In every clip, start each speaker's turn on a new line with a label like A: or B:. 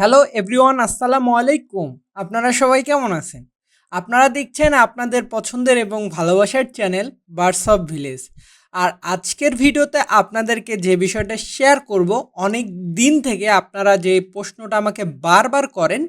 A: Hello everyone আসসালামু আলাইকুম। আপনারা সবাই কেমন আছেন? আপনারা দেখছেন আপনাদের পছন্দের এবং ভালোবাসার চ্যানেল বার্ডস অফ ভিলেজ আর আজকের ভিডিওতে আপনাদেরকে যে বিষয়টা শেয়ার করব, অনেক দিন থেকে আপনারা যে প্রশ্নটা আমাকে বারবার করেন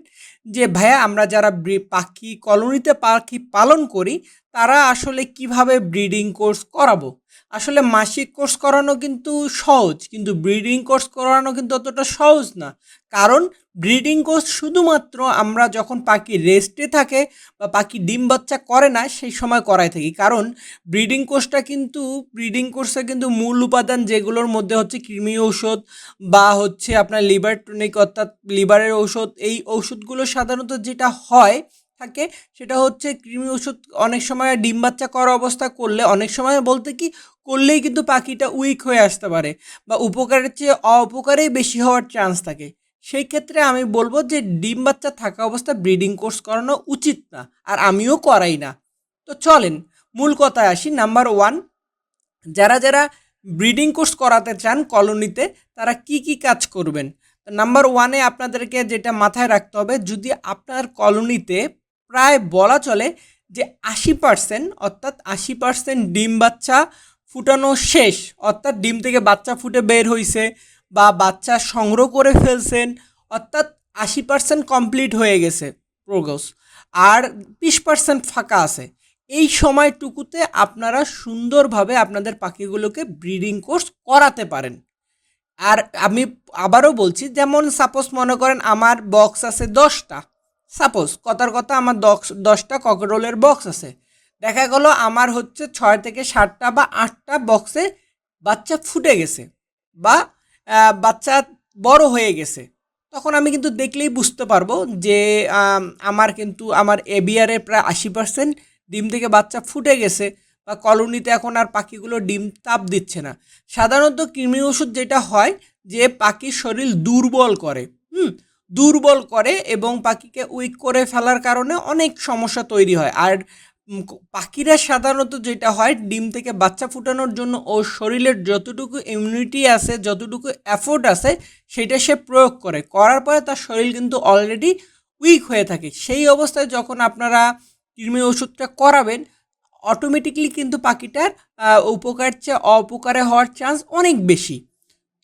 A: যে, ভাইয়া, আমরা যারা পাখি, কলোনিতে পাখি পালন করি তারা আসলে কীভাবে ব্রিডিং কোর্স করাবো? আসলে মাসিক কোর্স করানো কিন্তু সহজ, কিন্তু ব্রিডিং কোর্স করানো কিন্তু অতটা সহজ না। কারণ ব্রিডিং কোর্স শুধুমাত্র আমরা যখন পাখি রেস্টে থাকে বা পাখি ডিম বাচ্চা করে না, সেই সময় করাই থাকি। কারণ ব্রিডিং কোর্সটা কিন্তু ব্রিডিং কোর্সে কিন্তু মূল উপাদান যেগুলোর মধ্যে হচ্ছে কৃমি ঔষধ বা হচ্ছে আপনার লিভার টনিক অর্থাৎ লিভারের ঔষধ, এই ঔষধগুলো সাধারণত যেটা হয় থাকে, সেটা হচ্ছে কৃমি ওষুধ অনেক সময় ডিম বাচ্চা করা অবস্থা করলে, অনেক সময় বলতে কি করলেই কিন্তু পাখিটা উইক হয়ে আসতে পারে বা উপকারের চেয়ে অপকারেই বেশি হওয়ার চান্স থাকে। সেই ক্ষেত্রে আমি বলব যে ডিম বাচ্চা থাকা অবস্থা ব্রিডিং কোর্স করানো উচিত না, আর আমিও করাই না। তো চলেন, মূল কথায় আসি। নাম্বার ওয়ান যারা যারা ব্রিডিং কোর্স করাতে চান কলোনিতে, তারা কি কি কাজ করবেন? নাম্বার ওয়ানে আপনাদেরকে যেটা মাথায় রাখতে হবে, যদি আপনার কলোনিতে প্রায় বলা চলে যে আশি পার্সেন্ট অর্থাৎ আশি পার্সেন্ট ডিম বাচ্চা ফুটানো শেষ। অর্থাৎ ডিম থেকে বাচ্চা ফুটে বের হয়েছে বা বাচ্চা সংগ্রহ করে ফেলছেন, অর্থাৎ আশি পার্সেন্ট কমপ্লিট হয়ে গেছে প্রোগ্রেস আর বিশ পার্সেন্ট ফাঁকা আছে। এই সময়টুকুতে আপনারা সুন্দরভাবে আপনাদের পাখিগুলোকে ব্রিডিং কোর্স করাতে পারেন। আর আমি আবারও বলছি, যেমন সাপোজ মনে করেন আমার বক্স আছে দশটা সাপোজ কথার কথা আমার দশ, দশটা ককরোলের বক্স আছে। দেখা গেলো আমার হচ্ছে ছয় থেকে সাতটা বা আটটা বক্সে বাচ্চা ফুটে গেছে বা বাচ্চা বড় হয়ে গেছে। তখন আমি কিন্তু দেখলেই বুঝতে পারব যে আমার কিন্তু আমার এবিআরে প্রায় আশি পার্সেন্ট ডিম থেকে বাচ্চা ফুটে গেছে বা কলোনিতে এখন আর পাখিগুলো ডিম তাপ দিচ্ছে না। সাধারণত কৃমি ওষুধ যেটা হয় যে পাখির শরীর দুর্বল করে, হুম? দুর্বল করে এবং পাখিকে উইক করে ফেলার কারণে অনেক সমস্যা তৈরি হয়। আর পাখিরা সাধারণত যেটা হয়, ডিম থেকে বাচ্চা ফুটানোর জন্য ও শরীরের যতটুকু ইমিউনিটি আছে, যতটুকু এফোর্ট আছে, সেটা সে প্রয়োগ করে। করার পরে তার শরীর কিন্তু অলরেডি উইক হয়ে থাকে। সেই অবস্থায় যখন আপনারা কৃমি ওষুধটা করাবেন অটোমেটিকলি কিন্তু পাখিটার উপকার চেয়ে অপকারে হওয়ার চান্স অনেক বেশি।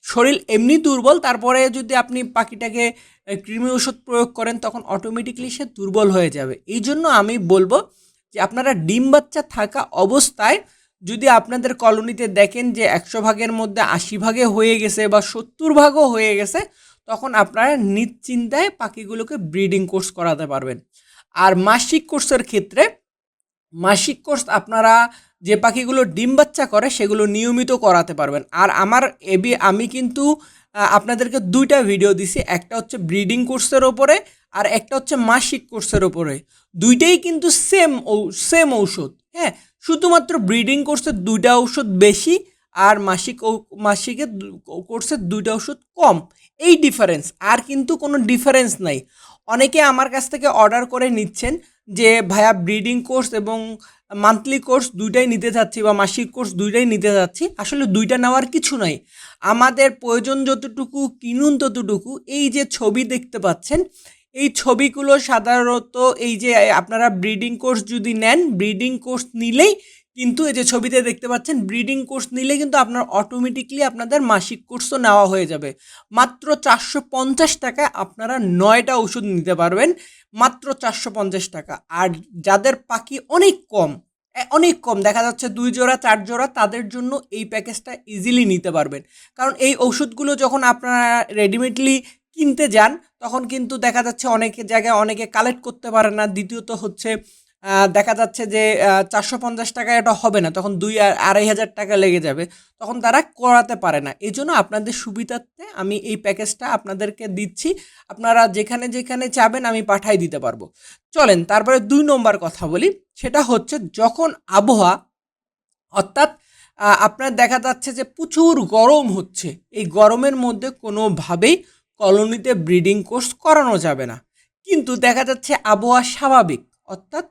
A: শরীর এমনি দুর্বল, তারপরে যদি আপনি পাখিটাকে কৃমি ওষুধ প্রয়োগ করেন, তখন অটোমেটিকলি সে দুর্বল হয়ে যাবে। এই জন্য আমি বলব যে আপনারা ডিম বাচ্চা থাকা অবস্থায় যদি আপনাদের কলোনিতে দেখেন যে একশো ভাগের মধ্যে আশি ভাগে হয়ে গেছে বা সত্তর ভাগও হয়ে গেছে, তখন আপনারা নিশ্চিন্তায় পাখিগুলোকে ব্রিডিং কোর্স করাতে পারবেন। আর মাসিক কোর্সের ক্ষেত্রে, মাসিক কোর্স আপনারা যে পাখিগুলো ডিম বাচ্চা করে, সেগুলো নিয়মিত করাতে পারবেন। আর আমার এবি, আমি কিন্তু আপনাদেরকে দুইটা ভিডিও দিছি। একটা হচ্ছে ব্রিডিং কোর্সের ওপরে আর একটা হচ্ছে মাসিক কোর্সের ওপরে। দুইটাই কিন্তু সেম সেম ঔষধ হ্যাঁ? শুধুমাত্র ব্রিডিং কোর্সের দুইটা ঔষধ বেশি আর মাসিক মাসিকের কোর্সের দুইটা ওষুধ কম। এই ডিফারেন্স আর কিন্তু কোনো ডিফারেন্স নাই। অনেকে আমার কাছ থেকে অর্ডার করে নিচ্ছেন যে ভায়া ব্রিডিং কোর্স এবং মান্থলি কোর্স দুইটাই নিতে চাচ্ছি বা মাসিক কোর্স দুইটাই নিতে চাচ্ছি, আসলে দুইটা নেওয়ার কিছু নাই। আমাদের প্রয়োজন যতটুকু, কিনুন ততটুকু, এই যে ছবি দেখতে পাচ্ছেন, এই ছবিগুলো সাধারণত এই যে আপনারা ব্রিডিং কোর্স যদি নেন ব্রিডিং কোর্স নিলেই কিন্তু এই যে ছবিতে দেখতে পাচ্ছেন ব্রিডিং কোর্স নিলে কিন্তু আপনার অটোমেটিকলি আপনাদের মাসিক কোর্সও নেওয়া হয়ে যাবে। মাত্র চারশো পঞ্চাশ টাকায় আপনারা নয়টা ওষুধ নিতে পারবেন, মাত্র চারশো পঞ্চাশ টাকা। আর যাদের পাখি অনেক কম অনেক কম, দেখা যাচ্ছে দুই জোড়া, চার জোড়া, তাদের জন্য এই প্যাকেজটা ইজিলি নিতে পারবেন। কারণ এই ওষুধগুলো যখন আপনারা রেডিমেডলি কিনতে যান, তখন কিন্তু দেখা যাচ্ছে অনেক জায়গায় অনেকে কালেক্ট করতে পারে না। দ্বিতীয়ত হচ্ছে দেখা যাচ্ছে যে চারশো পঞ্চাশ টাকা এটা হবে না, তখন দুই আড়াই হাজার টাকা লেগে যাবে, তখন তারা করাতে পারে না। এই জন্য আপনাদের সুবিধার্থে আমি এই প্যাকেজটা আপনাদেরকে দিচ্ছি, আপনারা যেখানে যেখানে চাবেন আমি পাঠাই দিতে পারব। চলেন, তারপরে দুই নম্বর কথা বলি, সেটা হচ্ছে যখন আবহাওয়া, অর্থাৎ আপনার দেখা যাচ্ছে যে প্রচুর গরম হচ্ছে, এই গরমের মধ্যে কোনোভাবেই কলোনিতে ব্রিডিং কোর্স করানো যাবে না। কিন্তু দেখা যাচ্ছে আবহাওয়া স্বাভাবিক, অর্থাৎ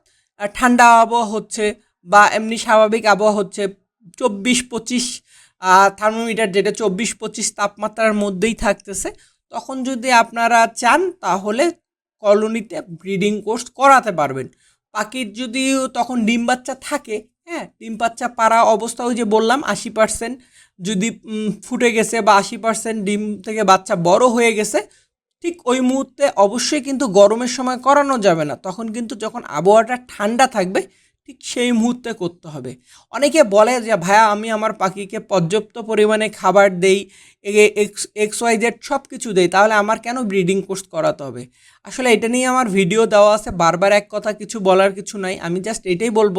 A: ঠান্ডা আবহাওয়া হচ্ছে বা এমনি স্বাভাবিক আবহাওয়া হচ্ছে চব্বিশ পঁচিশ থার্মোমিটার যেটা চব্বিশ পঁচিশ তাপমাত্রার মধ্যেই থাকতেছে, তখন যদি আপনারা চান তাহলে কলোনিতে ব্রিডিং কোর্স করাতে পারবেন। পাখির যদি তখন ডিম বাচ্চা থাকে হ্যাঁ ডিম বাচ্চা পাড়া অবস্থা ওই যে বললাম, আশি পার্সেন্ট যদি ফুটে গেছে বা আশি পার্সেন্ট ডিম থেকে বাচ্চা বড় হয়ে গেছে ঠিক ওই মুহূর্তে অবশ্যই কিন্তু গরমের সময় করানো যাবে না। তখন কিন্তু যখন আবহাওয়াটা ঠান্ডা থাকবে, ঠিক সেই মুহূর্তে করতে হবে। অনেকে বলে যে, ভাইয়া, আমি আমার পাখিকে পর্যাপ্ত পরিমাণে খাবার দেই এক্স এক্স, ওয়াই, জেড সব কিছু দেই, তাহলে আমার কেন ব্রিডিং কোর্স করাতে হবে? আসলে এটা নিয়ে আমার ভিডিও দেওয়া আছে, বারবার এক কথা কিছু বলার কিছু নাই। আমি জাস্ট এটাই বলব,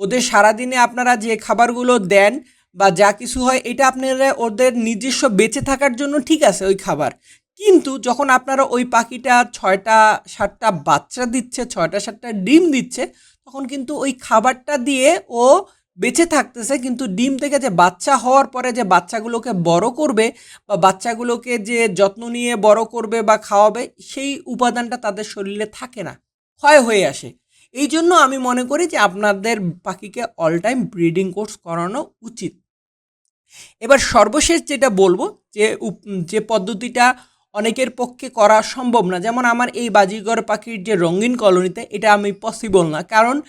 A: ওদের সারাদিনে আপনারা যে খাবারগুলো দেন বা যা কিছু হয়, এটা আপনারা ওদের নিজস্ব বেঁচে থাকার জন্য ঠিক আছে ওই খাবার। কিন্তু যখন আপনারা ওই পাখিটা ছয়টা, সাতটা বাচ্চা দিচ্ছে, ছয়টা, সাতটা ডিম দিচ্ছে, তখন কিন্তু ওই খাবারটা দিয়ে ও বেঁচে থাকতেছে, কিন্তু ডিম থেকে যে বাচ্চা হওয়ার পরে যে বাচ্চাগুলোকে বড় করবে বা বাচ্চাগুলোকে যে যত্ন নিয়ে বড় করবে বা খাওয়াবে, সেই উপাদানটা তাদের শরীরে থাকে না, ক্ষয় হয়ে আসে। এই জন্য আমি মনে করি যে আপনাদের পাখিকে অল টাইম ব্রিডিং কোর্স করানো উচিত। এবার সর্বশেষ যেটা বলব, যে যে পদ্ধতিটা অনেকের পক্ষে করা সম্ভব না। যেমন আমার এই বাজিগর পাখির যে রঙিন কলোনিতে, এটা আমি পসিবল না। কারণ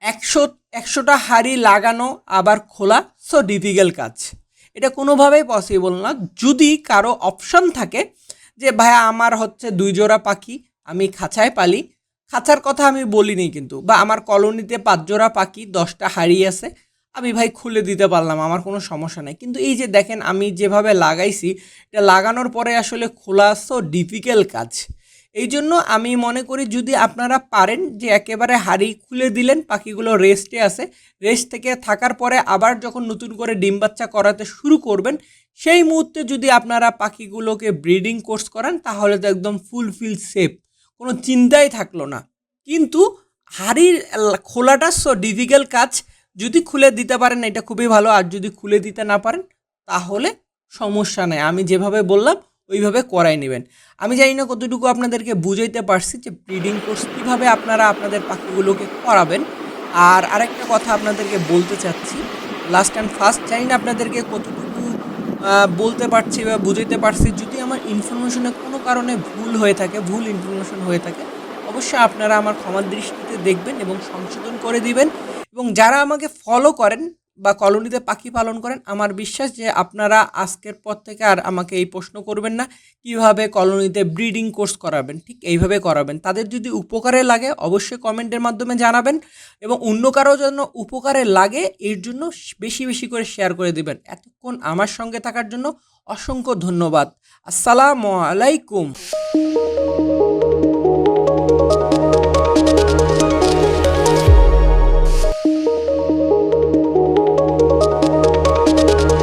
A: একশো, একশোটা হাড়ি লাগানো আবার খোলা সো ডিফিকাল্ট কাজ। এটা কোনোভাবেই পসিবল না। যদি কারও অপশন থাকে যে, ভাইয়া, আমার হচ্ছে দুই জোড়া পাখি, আমি খাঁচায় পালি। খাঁচার কথা আমি বলিনি কিন্তু। বা আমার কলোনিতে পাঁচ জোড়া পাখি, দশটা হাড়ি আছে। আমি ভাই খুলে দিতে পারলাম, আমার কোনো সমস্যা নেই। কিন্তু এই যে দেখেন, আমি যেভাবে লাগাইছি, এটা লাগানোর পরে আসলে খোলা সো ডিফিকাল্ট কাজ। এই জন্য আমি মনে করি যদি আপনারা পারেন যে একেবারে হাড়ি খুলে দিলেন, পাখিগুলো রেস্টে আছে রেস্ট থেকে থাকার পরে আবার যখন নতুন করে ডিম বাচ্চা করাতে শুরু করবেন, সেই মুহূর্তে যদি আপনারা পাখিগুলোকে ব্রিডিং কোর্স করেন, তাহলে তো একদম ফুলফিল সেফ কোনো চিন্তাই থাকল না। কিন্তু হাড়ির খোলাটা সো ডিফিকাল্ট কাজ যদি খুলে দিতে পারেন, এটা খুবই ভালো। আর যদি খুলে দিতে না পারেন, তাহলে সমস্যা নেই। আমি যেভাবে বললাম, ওইভাবে করাই নেবেন। আমি জানি না কতটুকু আপনাদেরকে বুঝাইতে পারছি যে ব্রিডিং কোর্স কীভাবে আপনারা আপনাদের পাখিগুলোকে করাবেন। আর আরেকটা কথা আপনাদেরকে বলতে চাচ্ছি লাস্ট অ্যান্ড ফার্স্ট জানি না আপনাদেরকে কতটুকু বলতে পারছি বা বুঝাইতে পারছি। যদি আমার ইনফরমেশনে কোনো কারণে ভুল হয়ে থাকে, ভুল ইনফরমেশন হয়ে থাকে, অবশ্যই আপনারা আমার ক্ষমার দৃষ্টিতে দেখবেন এবং সংশোধন করে দিবেন। এবং যারা আমাকে ফলো করেন বা কলোনিতে পাখি পালন করেন, আমার বিশ্বাস যে আপনারা আজকের পর থেকে আর আমাকে এই প্রশ্ন করবেন না, কীভাবে কলোনিতে ব্রিডিং কোর্স করাবেন, ঠিক এইভাবে করাবেন। তাদের যদি উপকারে লাগে, অবশ্যই কমেন্টের মাধ্যমে জানাবেন এবং অন্য কারও জন্য উপকারে লাগে, এর জন্য বেশি বেশি করে শেয়ার করে দিবেন। এতক্ষণ আমার সঙ্গে থাকার জন্য অসংখ্য ধন্যবাদ। আসসালামু আলাইকুম।